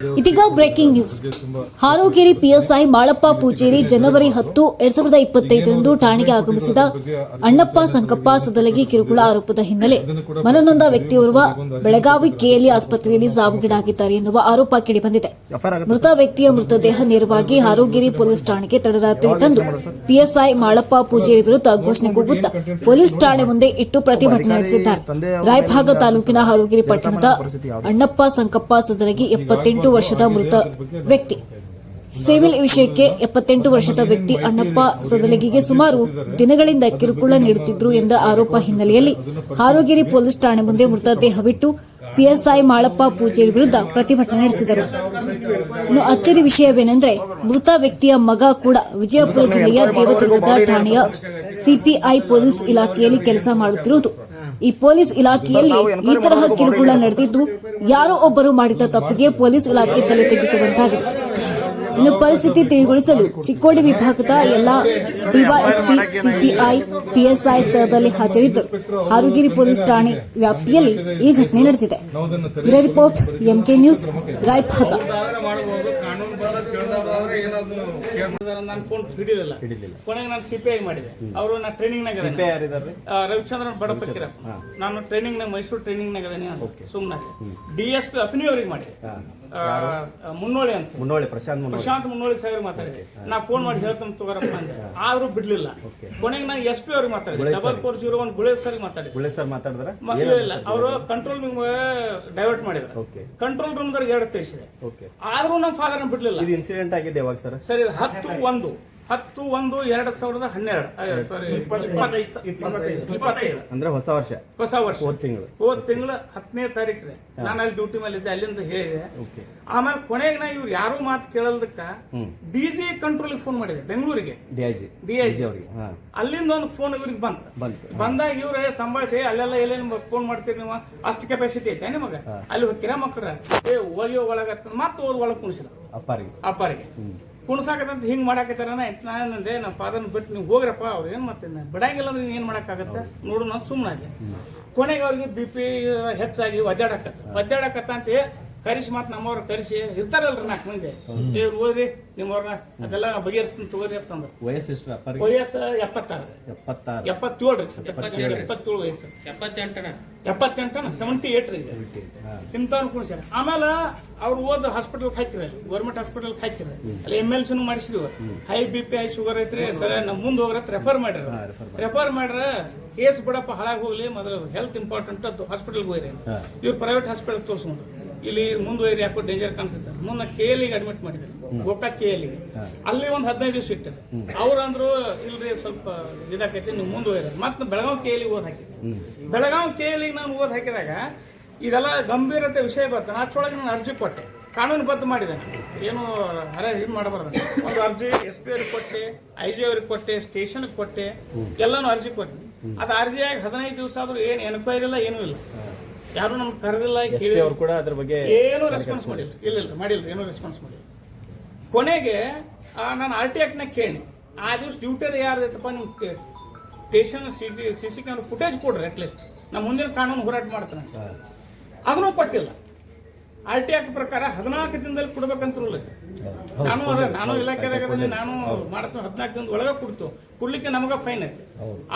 ಇದೀಗ breaking news. Harugeri PSI Malappa Pujeri ಜನವರಿ ಹತ್ತು, ಎರಡ್ ಸಾವಿರದ ಇಪ್ಪತ್ತೈದರಂದು ಠಾಣೆಗೆ ಆಗಮಿಸಿದ ಅಣ್ಣಪ್ಪ ಸಂಕಪ್ಪ ಸದಲಗಿ ಕಿರುಕುಳ ಆರೋಪದ ಹಿನ್ನೆಲೆ ಮನನೊಂದ ವ್ಯಕ್ತಿಯೋರ್ವ ಬೆಳಗಾವಿ ಕೆಎಲ್ಇ ಆಸ್ಪತ್ರೆಯಲ್ಲಿ ಸಾವುಗೀಡಾಗಿದ್ದಾರೆ ಎನ್ನುವ ಆರೋಪ ಕೇಳಿಬಂದಿದೆ. ಮೃತ ವ್ಯಕ್ತಿಯ ಮೃತದೇಹ ನೇರವಾಗಿ ಹಾರೋಗೇರಿ ಪೊಲೀಸ್ ಠಾಣೆಗೆ ತಡರಾತ್ರಿ ತಂದು ಪಿಎಸ್ಐ ಮಾಳಪ್ಪ ಪೂಜೇರಿ ವಿರುದ್ಧ ಘೋಷಣೆ ಕೂಗುತ್ತಾ ಪೊಲೀಸ್ ಠಾಣೆ ಮುಂದೆ ಇಟ್ಟು ಪ್ರತಿಭಟನೆ ನಡೆಸಿದ್ದಾರೆ. ರಾಯಭಾಗ ತಾಲೂಕಿನ ಹಾರೋಗಿರಿ ಪಟ್ಟಣದ ಅಣ್ಣಪ್ಪ ಸಂಕಪ್ಪ ಸದಲಗಿ ಎಪ್ಪತ್ತೆಂಟು ವರ್ಷದ ಮೃತ ವ್ಯಕ್ತಿ. ಸಿವಿಲ್ ವಿಷಯಕ್ಕೆ ಎಪ್ಪತ್ತೆಂಟು ವರ್ಷದ ವ್ಯಕ್ತಿ ಅಣ್ಣಪ್ಪ ಸದಲಗಿಗೆ ಸುಮಾರು ದಿನಗಳಿಂದ ಕಿರುಕುಳ ನೀಡುತ್ತಿದ್ರು ಎಂದ ಆರೋಪ ಹಿನ್ನೆಲೆಯಲ್ಲಿ ಹಾರೋಗಿರಿ ಪೊಲೀಸ್ ಠಾಣೆ ಮುಂದೆ ಮೃತದೇಹವಿಟ್ಟು ಪಿಎಸ್ಐ ಮಾಳಪ್ಪ ಪೂಜೇರಿ ವಿರುದ್ಧ ಪ್ರತಿಭಟನೆ ನಡೆಸಿದರು. ಇನ್ನು ಅಚ್ಚರಿ ವಿಷಯವೇನೆಂದರೆ ಮೃತ ವ್ಯಕ್ತಿಯ ಮಗ ಕೂಡ ವಿಜಯಪುರ ಜಿಲ್ಲೆಯ ದೇವದುರ್ಗದ ಠಾಣೆಯ ಸಿಪಿಐ ಪೊಲೀಸ್ ಇಲಾಖೆಯಲ್ಲಿ ಕೆಲಸ ಮಾಡುತ್ತಿರುವುದು. ಈ ಪೊಲೀಸ್ ಇಲಾಖೆಯಲ್ಲಿ ಈ ತರಹ ಕಿರುಕುಳ ನಡೆದಿದ್ದು ಯಾರೋ ಒಬ್ಬರು ಮಾಡಿದ ತಪ್ಪಿಗೆ ಪೊಲೀಸ್ ಇಲಾಖೆ ತಲೆ ತೆಗೆಸುವಂತಾಗಿದೆ ಇನ್ನು ಪರಿಸ್ಥಿತಿ ತಿಳಿಗೊಳಿಸಲು ಚಿಕ್ಕೋಡಿ ವಿಭಾಗದ ಎಲ್ಲಾ ಡಿವೈಎಸ್ಪಿ ಸಿಪಿಐ ಪಿಎಸ್ಐ ಸ್ಥಳದಲ್ಲಿ ಹಾಜರಿದ್ದು ಹಾರುಗಿರಿ ಪೊಲೀಸ್ ಠಾಣೆ ವ್ಯಾಪ್ತಿಯಲ್ಲಿ ಈ ಘಟನೆ ನಡೆದಿದೆ. Report MK News Raibag. ಬರೋದು ಏನಾದ್ರು ಕೇಳ್ಬಿಡ್ತಾರೆ ನಾನು ಫೋನ್ ಹಿಡಿಲಿಲ್ಲ. ಕೊನೆಗೆ ನಾನು ಸಿ ಪಿ ಐ ಮಾಡಿದೆ. ಅವರು ರವಿಚಂದ್ರನ್ ಬಡಪಕ್ಕಿರ. ನಾನು ಟ್ರೈನಿಂಗ್ ನಾಗ ಮೈಸೂರು ಟ್ರೈನಿಂಗ್ ನಾಗ ಅದೇನಿ ಸುಮ್ಮನೆ ಡಿ ಎಸ್ ಪಿ ಅತನಿ ಅವ್ರಿಗೆ ಮಾಡಿದೆ. ಮುನ್ನೋಳಿ ಅಂತ ಮುನ್ನೋಳಿ ಪ್ರಶಾಂತ್ ಮುನ್ನೋಳಿ. ಪ್ರಶಾಂತ್ ಮುನ್ನೋಳಿ ಸಾಹೇಬ್ ಮಾತಾಡಿದೆ ನಾ ಫೋನ್ ಮಾಡಿ ಹೇಳ್ತಾನೆ ತಗೋರಪ್ಪ ಅಂದೆ. ಆದ್ರೂ ಬಿಡ್ಲಿಲ್ಲ. ಕೊನೆಗೆ ನಾನು ಎಸ್ ಪಿ ಅವ್ರಿಗೆ ಮಾತಾಡಿದೆ. Double four zero one Gule sir ಮಾತಾಡಿದೆ. ಗುಳೆ ಸರ್ ಮಾತಾಡಿದ್ರೆ? ಇಲ್ಲ ಅವರು ಕಂಟ್ರೋಲ್ ರೂಮ್ ಡೈವರ್ಟ್ ಮಾಡಿದ್ರು ಓಕೆ ಕಂಟ್ರೋಲ್ ರೂಮ್ ಎರಡು ತಿಳಿಸಿದೆ ಆದ್ರೂ ನಮ್ಮ ಫಾದರ್ ಬಿಡ್ಲಿಲ್ಲ. ಇದು ಇನ್ಸಿಡೆಂಟ್ ಆಗಿದೆ ಯಾವಾಗ ಸರ್ ಸರಿ ಇದು ಹತ್ತು ಒಂದು. ಹತ್ತು ಒಂದು ಎರಡ್ ಸಾವಿರದ ಹನ್ನೆರಡು. ಇಪ್ಪತ್ತೈದು. ಅಂದ್ರೆ ಹೊಸ ವರ್ಷ. ಹೊಸ ವರ್ಷ. ಹೋದ ತಿಂಗಳು. ಹೋದ್ ತಿಂಗಳು ಹತ್ತನೇ ತಾರೀಕು ನಾನು ಅಲ್ಲಿ ಡ್ಯೂಟಿ ಮೇಲೆ ಇದ್ದೆ ಅಲ್ಲಿಂದ ಹೇಳಿದೆ. ಆಮೇಲೆ ಕೊನೆಗೆ ನಾ ಇವ್ರು ಯಾರು ಮಾತು ಕೇಳಲ್ದಕ್ಕ ಡಿಜಿ ಡಿ ಜಿ ಕಂಟ್ರೋಲ್ಗೆ ಫೋನ್ ಮಾಡಿದೆ ಬೆಂಗಳೂರಿಗೆ. D I G. D I G. ಅವ್ರಿಗೆ ಅಲ್ಲಿಂದ ಒಂದು ಫೋನ್ ಇವ್ರಿಗೆ ಬಂತು. ಬಂತು ಬಂದಾಗ ಇವ್ರೆ ಸಂಭಾಷಿ ಅಲ್ಲೆಲ್ಲ ಎಲ್ಲೇನು ಫೋನ್ ಮಾಡ್ತೀರಿ ನೀವು? ಅಷ್ಟು ಕೆಪಾಸಿಟಿ ಐತೆ ನಿಮಗ? ಅಲ್ಲಿ ಹೋಗಿರ ಮಕ್ಕಳ ಏ ಒಲಿಯೋ ಒಳಗತ್ತ ಮತ್ತೆ ಓದ್ ಒಳಗೆ ಕುಣಿಸಿಲ್ಲ ಅಪ್ಪಾರಿಗೆ. ಅಪ್ಪರಿಗೆ. ಕುಣ್ಸಾಕತ್ತಂತ ಹಿಂಗ್ ಮಾಡಾಕತ್ತಾರ ನಾನಂದೆ ನಮ್ಮ ಫಾದರ್ನ ಬಿಟ್ಟು ನೀವು ಹೋಗ್ರಪ್ಪ, ಅವ್ರು ಏನು ಮತ್ತೆ ಬಿಡಂಗಿಲ್ಲ ಅಂದ್ರೆ ಏನು ಮಾಡಕ್ಕಾಗತ್ತೆ ನೋಡು, ನಾನು ಸುಮ್ಮನಾಗೆ ಕೊನೆಗೆ ಅವ್ರಿಗೆ ಬಿ ಪಿ ಹೆಚ್ಚಾಗಿ ಒದ್ದಾಡಕತ್ತ. ಒದ್ದಾಡಕತ್ತ ಅಂತ ಕರಿಸಿ ಮತ್ತೆ ನಮ್ಮವ್ರ ಕರೆಸಿ. ಇರ್ತಾರಲ್ರಿ ನಾಲ್ಕು ಮಂದಿ. ಏ ಓದ್ರಿ ನಿಮ್ಮವ್ರನ್ನ ಅದೆಲ್ಲ ನಾವು ಬಗೆಹರಿಸ್ತೀನಿ ತಗೋರಿ ಅಂತಂದ್ರೆ ವಯಸ್ಸು ಎಷ್ಟು ವಯಸ್ಸು ಎಪ್ಪತ್ತಾರು. ಎಪ್ಪತ್ತಾರು. ಎಪ್ಪತ್ತೇಳು ರೀ ಎಪ್ಪತ್ತೇಳು ವಯಸ್ಸು. ಎಪ್ಪತ್ತೆಂಟನ? ಎಪ್ಪತ್ತೆಂಟನ? ಸೆವೆಂಟಿ ಏಟ್ ರೀ ಹಾ. ಇಂಥ ಕುಣಿಸ್ಯಾರ ಆಮೇಲೆ ಅವ್ರು ಓದ್ ಹಾಸ್ಪಿಟಲ್ ಹಾಕಿರ. ಗೌರ್ಮೆಂಟ್ ಹಾಸ್ಪಿಟಲ್ ಹಾಕಿರ. ಅಲ್ಲಿ ಎಂ ಎಲ್ ಸಿನೂ ಮಾಡಿಸಿದ್ವಿ. High B P high sugar ಐತ್ರಿ. ಸರ್ ನಮ್ಮ ಮುಂದೆ ಹೋಗ್ರತ್ ರೆಫರ್ ಮಾಡ್ಯಾರ ರೆಫರ್ ಮಾಡ್ರ. ಕೇಸ್ ಬಿಡಪ್ಪ ಹಾಳಾಗಿ ಹೋಗ್ಲಿ. ಮೊದಲು ಹೆಲ್ತ್ ಇಂಪಾರ್ಟೆಂಟ್ ಅದು ಹಾಸ್ಪಿಟಲ್ಗೆ ಹೋಗ್ರಿ. ಇವ್ರು ಪ್ರೈವೇಟ್ ಹಾಸ್ಪಿಟಲ್ ತೋರಿಸ್ಕೊಂಡು ಇಲ್ಲಿ ಮುಂದುವರಿ ಯಾಕೋ ಡೇಂಜರ್ ಕಾಣಿಸುತ್ತೆ. ಮುನ್ನ ಕೆ ಅಡ್ಮಿಟ್ ಮಾಡಿದ್ರು. ಗೋಕಾಕ್ ಕೆ ಅಲ್ಲಿ ಒಂದು ಹದಿನೈದು ದಿವಸ ಇಟ್ಟಿದ್ರು ಅವ್ರು ಅಂದ್ರು ಇಲ್ರಿ ಸ್ವಲ್ಪ ಇದಾಕೈತಿ ನೀವು ಮುಂದುವರಿ ಮತ್ತೆ ಬೆಳಗಾವ್ ಕೆ ಎಲ್ ಓದ್ ಹಾಕಿದ್ರು. ಬೆಳಗಾವ್ ಕೆ ನಾನು ಓದ್ ಹಾಕಿದಾಗ ಇದೆಲ್ಲ ಗಂಭೀರತೆ ವಿಷಯ ಬಂತು ನಾ ಅಷ್ಟೊಳಗೆ ನಾನು ಅರ್ಜಿ ಕೊಟ್ಟೆ. ಕಾನೂನು ಬದ್ದು ಮಾಡಿದೆ ಏನು ಅರೆ ಇದು ಮಾಡಬಾರ್ದು. ಒಂದು ಅರ್ಜಿ ಎಸ್ ಪಿ ಅವ್ರಿಗೆ ಕೊಟ್ಟೆ ಐ ಜಿ ಅವ್ರಿಗೆ ಕೊಟ್ಟೆ ಸ್ಟೇಷನ್ಗೆ ಕೊಟ್ಟೆ ಎಲ್ಲಾನು ಅರ್ಜಿ ಕೊಟ್ಟೆ. ಅದು ಅರ್ಜಿಯಾಗಿ ಹದಿನೈದು ದಿವಸ ಆದ್ರೂ ಏನು ಎನ್ಕ್ವೈರಿ ಇಲ್ಲ ಏನೂ ಇಲ್ಲ. ಯಾರು ನಮ್ಗೆ ಕರೆದಿಲ್ಲ ಕೇಳಿಲ್ಲ. ಅವ್ರು ಕೂಡ ಅದ್ರ ಬಗ್ಗೆ ಏನು ರೆಸ್ಪಾನ್ಸ್ ಮಾಡಿಲ್ಲ. ಇಲ್ಲ ಇಲ್ಲ ಮಾಡಿಲ್ಲ ಏನೂ ರೆಸ್ಪಾನ್ಸ್ ಮಾಡಿಲ್ಲ. ಕೊನೆಗೆ ನಾನು ಆರ್ ಟಿ ಆಕ್ಟ್ನಾಗ ಕೇಳಿ ಆ ದಿವಸ ಡ್ಯೂಟಿಯಲ್ಲಿ ಯಾರು ಐತಪ್ಪ ನಿಮ್ಗೆ station C C C camera footage ಕೊಡ್ರಿ ಅಟ್ಲೀಸ್ಟ್ ನಮ್ಮ ಮುಂದಿನ ಕಾನೂನು ಹೋರಾಟ ಮಾಡ್ತಾನೆ. ಅದನ್ನೂ ಕೊಟ್ಟಿಲ್ಲ. ಆರ್ ಟಿ ಆಕ್ಟ್ ಪ್ರಕಾರ ಹದಿನಾಲ್ಕು ದಿನದಲ್ಲಿ ಕೊಡ್ಬೇಕಂತ ರೂಲ್ ಐತೆ. ನಾನು ಅದ ನಾನು ಇಲಾಖೆದಾಗ ನಾನು ಮಾಡ್ತೀನಿ ಹದಿನಾಲ್ಕು ದಿನದ ಒಳಗೆ ಕೊಡ್ತು ಕೊಡ್ಲಿಕ್ಕೆ ನಮಗೆ ಫೈನ್ ಐತೆ.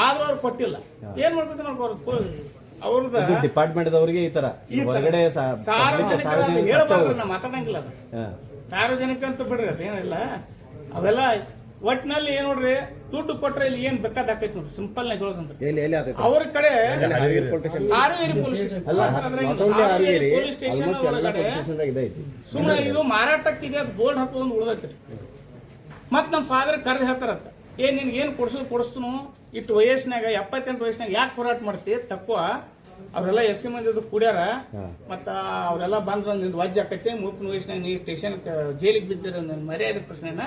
ಆದ್ರೂ ಅವ್ರು ಕೊಟ್ಟಿಲ್ಲ. ಏನ್ ಮಾಡ್ಬೇಕು ಮಾಡ್ಕೋ ಅವ್ರದ್ದು ಇದು ಡಿಪಾರ್ಟ್ಮೆಂಟ್ ದವರಿಗೆ ಈ ತರ. ಹೊರಗಡೆ ಸಾರ್ವಜನಿಕ ಮಾತಾಡಂಗಿಲ್ಲ ಅದು ಸಾರ್ವಜನಿಕ ಅಂತ ಬಿಡ್ರಿ ಅದೇನಿಲ್ಲ. ಅವೆಲ್ಲ ಒಟ್ಟಿನಲ್ಲಿ ಏನ್ ನೋಡ್ರಿ ದುಡ್ಡು ಕೊಟ್ರೆ ಇಲ್ಲಿ ಏನ್ ಬೇಕಾದ ಆಕೈತಿ ನೋಡ್ರಿ. ಸಿಂಪಲ್ ನಾಗ ಹೇಳೋದಂತ ಅವ್ರ ಕಡೆ ಪೊಲೀಸ್ ಸ್ಟೇಷನ್ ಪೊಲೀಸ್ ಒಳಗಡೆ ಸುಮ್ಮನೆ ಇದು ಮಾರಾಟಕ್ಕೆ ಅದು ಬೋರ್ಡ್ ಹಾಕೋದು ಉಳ್ದೈತ್ರಿ. ಮತ್ ನಮ್ಮ ಫಾದರ್ ಕರೆದು ಹೇಳ್ತಾರತ್ತ ಏ ನಿನ್ಗೆ ಏನು ಕೊಡ್ಸೋದು ಕೊಡಿಸ್ತನು? ಇಟ್ಟು ವಯಸ್ಸಿನಾಗ ಎಪ್ಪತ್ತೆಂಟು ವಯಸ್ಸಿನಾಗ ಯಾಕೆ ಹೋರಾಟ ಮಾಡ್ತಿ? ತಪ್ಪು. ಅವರೆಲ್ಲ ಎಸ್ ಸಿ ಮಂದಿ ಕುಡ್ಯಾರ ಮತ್ತ ಅವರೆಲ್ಲ ಬಂದ್ರೆ ನಿಂದು ವಜ್ಜ ಆಕೈತಿ ಮುಪ್ಪಿನ ವಯಸ್ಸಿನಾಗ ನೀ ಸ್ಟೇಷನ್ ಜೈಲಿಗೆ ಬಿದ್ದಿರ ನನ್ನ ಮರ್ಯಾದೆ ಪ್ರಶ್ನೆನ.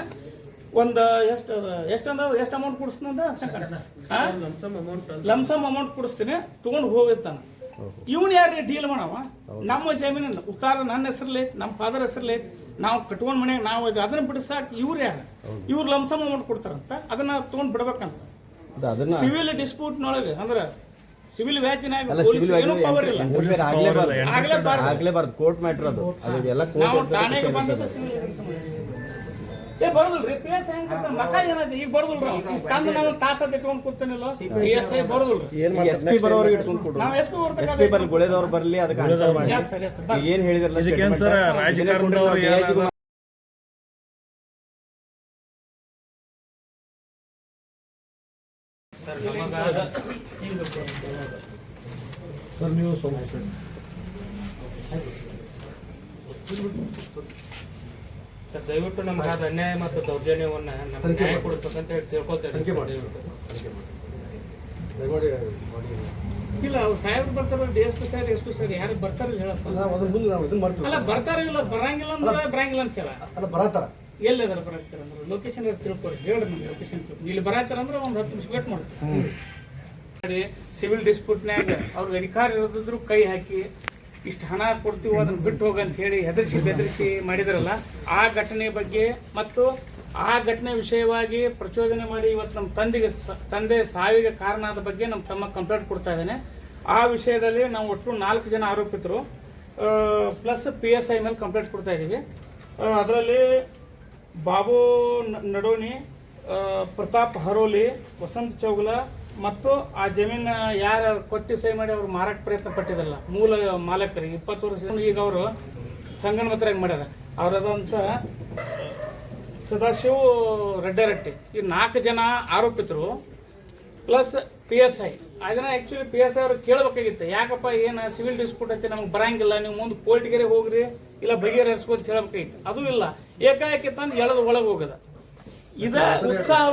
ಒಂದು ಎಷ್ಟು ಎಷ್ಟು ಅಂದ ಎಷ್ಟು ಅಮೌಂಟ್ ಕೊಡಿಸ್ನಂದ ಲಮ್ಸಮ್ ಅಮೌಂಟ್ ಕೊಡಿಸ್ತೀನಿ. ತಗೊಂಡು ಹೋಗಿರ್ತಾನ ಇವನ್ ಯಾರು ಡೀಲ್ ಮಾಡವ? ನಮ್ಮ ಜಮೀನು ಉತ್ತಾರ ನನ್ನ ಹೆಸರಲ್ಲಿ ನಮ್ಮ ಫಾದರ್ ಹೆಸರಲ್ಲಿ ನಾವು ಕಟ್ಕೊಂಡ್ ಮನ್ಯಾಗ ನಾವು ಅದು ಅದನ್ನ ಬಿಡಿಸಾಕ ಇವ್ರು ಯಾರು? ಇವ್ರು ಲಮ್ಸಮ್ ಅಮೌಂಟ್ ಕೊಡ್ತಾರಂತ ಅದನ್ನ ತಗೊಂಡ್ ಬಿಡ್ಬೇಕಂತ. ಸಿವಿಲ್ ಡಿಸ್ಪ್ಯೂಟ್ನೊಳಗೆ ಅಂದ್ರೆ ಸಿವಿಲ್ ಸಿವಿಲ್ ಏನೂ ಪವರ್ ಇಲ್ಲ. ಆಗ್ಲೇಬಾರ್ದು ಕೋರ್ಟ್ ಮ್ಯಾಟ್ರ್ ಅದು. ಅದು ಎಲ್ಲ ನಾವು ಕೋರ್ಟ್ ಠಾಣೆಗೆ ಬಂದದ್ದು ಸಿವಿಲ್ ಏ ಬರೋದಿಲ್ರಿ. ಪಿ ಎಸ್ ಐ ಮಕ ಏನೈತಿ? ಈಗ ಬರೋದಿಲ್ರಿ. ಇಷ್ಟು ತಂದು ನಾನು ತಾಸ ಇಟ್ಕೊಂಡು ಕೂತೇನಿಲ್ಲ? ಪಿ ಎಸ್ ಐ ಬರೋದಿಲ್ರಿ. ಎಸ್ ಪಿ ಬರೋರಿಗೆ ಇಟ್ಕೊಂಡು ಕೊಡು. ನಾವು ಎಸ್ ಪಿ ಎಸ್ ಪಿ ಬರ್ಲಿ ಗುಳೆದವ್ರು ಬರ್ಲಿ ಅದಕ್ಕೆ ಆನ್ಸರ್ ಮಾಡಿ. ಏನ್ ಹೇಳಿದ್ರಲ್ಲ ಇದಕ್ಕೇನ್ ಸರ್ ರಾಜಕಾರಣದವ್ರು ಏನಾದ್ರು- ಸರ್ ನೀವು ಸ್ವಲ್ಪ ಸರ್, ದಯವಿಟ್ಟು ನಮ್ಗೆ ಆದ ಅನ್ಯಾಯ ಮತ್ತು ದೌರ್ಜನ್ಯವನ್ನ ನಮ್ಗೆ ನ್ಯಾಯ ಕೊಡಿಸ್ಬೇಕಂತ ಹೇಳಿ ತಿಳ್ಕೊತೇನೆ ಇಲ್ಲ ಅವ್ರು ಸಾಹೇಬ್ರು ಬರ್ತಾರೆ D S P sir S P sir? ಯಾರು ಬರ್ತಾರ ಹೇಳಪ್ಪ. ನಾವು ಅದ್ರ ಮುಂದೆ ನಾವು ಇದನ್ನ ಮಾಡ್ತೀವಿ. ಅಲ್ಲ ಬರ್ತಾರ ಇಲ್ಲ ಬರಂಗಿಲ್ಲ ಅಂದ್ರೆ ಬರಂಗಿಲ್ಲ ಅಂತ ಹೇಳ. ಅಲ್ಲ ಬರತ್ತಾರ? ಎಲ್ಲಿದಾರ ಬರಾಕ್ತಾರ ಅಂದ್ರೆ? ಲೊಕೇಶನ್ ತಿಳ್ಕೊರಿ ಹೇಳ್ರಿ ನಮ್ಗೆ ಲೊಕೇಶನ್ ತಿಳ್ಕೊ ಇಲ್ಲಿ ಬರಾತಾರ ಅಂದ್ರೆ ಒಂದು ಹತ್ತು ನಿಮಿಷ ವೇಟ್ ಮಾಡಿ ಸಿವಿಲ್ ಡಿಸ್ಪ್ಯೂಟ್ನ್ಯಾಗ ಅವ್ರಿಗೆ ಅಧಿಕಾರ ಇರೋದಿದ್ರು ಕೈ ಹಾಕಿ ಇಷ್ಟು ಹಣ ಕೊಡ್ತೀವಿ ಅದನ್ನು ಬಿಟ್ಟು ಹೋಗಂತ ಹೇಳಿ ಹೆದರಿಸಿ ಬೆದರಿಸಿ ಮಾಡಿದ್ರಲ್ಲ, ಆ ಘಟನೆ ಬಗ್ಗೆ ಮತ್ತು ಆ ಘಟನೆ ವಿಷಯವಾಗಿ ಪ್ರಚೋದನೆ ಮಾಡಿ ಇವತ್ತು ನಮ್ಮ ತಂದೆಗೆ ತಂದೆ ಸಾವಿಗೆ ಕಾರಣ ಆದ ಬಗ್ಗೆ ನಮ್ಮ ತಮ್ಮ ಕಂಪ್ಲೇಂಟ್ ಕೊಡ್ತಾ ಇದ್ದಾನೆ. ಆ ವಿಷಯದಲ್ಲಿ ನಾವು ಒಟ್ಟು ನಾಲ್ಕು ಜನ ಆರೋಪಿತರು ಪ್ಲಸ್ ಪಿ ಎಸ್ ಐ ಮೇಲೆ ಕಂಪ್ಲೇಂಟ್ ಕೊಡ್ತಾ ಇದ್ದೀವಿ. ಅದರಲ್ಲಿ ಬಾಬು ನಡೋನಿ ಪ್ರತಾಪ್ ಹರೋಲಿ, ವಸಂತ್ ಚೌಗಲ ಮತ್ತು ಆ ಜಮೀನ ಯಾರು ಕೊಟ್ಟು ಸಹಿ ಮಾಡಿ ಅವ್ರು ಮಾರಾಟ ಪ್ರಯತ್ನ ಪಟ್ಟಿದಲ್ಲ ಮೂಲ ಮಾಲಕರಿಗೆ ಇಪ್ಪತ್ತು ವರ್ಷ ಈಗ ಅವರು ಕಂಗನಮತ್ರಾಗ ಮಾಡ್ಯಾರ. ಅವರದಂತ ಸದಾಶಿವ ರೆಡ್ಡರಟ್ಟಿ. ಈ ನಾಲ್ಕು ಜನ ಆರೋಪಿತರು ಪ್ಲಸ್ ಪಿ ಎಸ್ ಐ ಅದನ್ನ ಆ್ಯಕ್ಚುಲಿ ಪಿ ಎಸ್ ಐ ಅವ್ರು ಕೇಳಬೇಕಾಗಿತ್ತು ಯಾಕಪ್ಪ ಏನು ಸಿವಿಲ್ ಡಿಸ್ಪ್ಯೂಟ್ ಐತಿ ನಮ್ಗೆ ಬರಂಗಿಲ್ಲ ನೀವು ಮುಂದೆ ಕೋರ್ಟ್ಗೆರೆ ಹೋಗ್ರಿ ಇಲ್ಲ ಬಗೆಹರಿಸ್ಕೋ ಅಂತ ಹೇಳ್ಬೇಕಾಗಿತ್ತು. ಅದು ಇಲ್ಲ. ಏಕಾಏಕಿ ತಂದು ಎಳೆದು ಒಳಗೆ ಹೋಗದ. ಇದ ಉತ್ಸಾಹ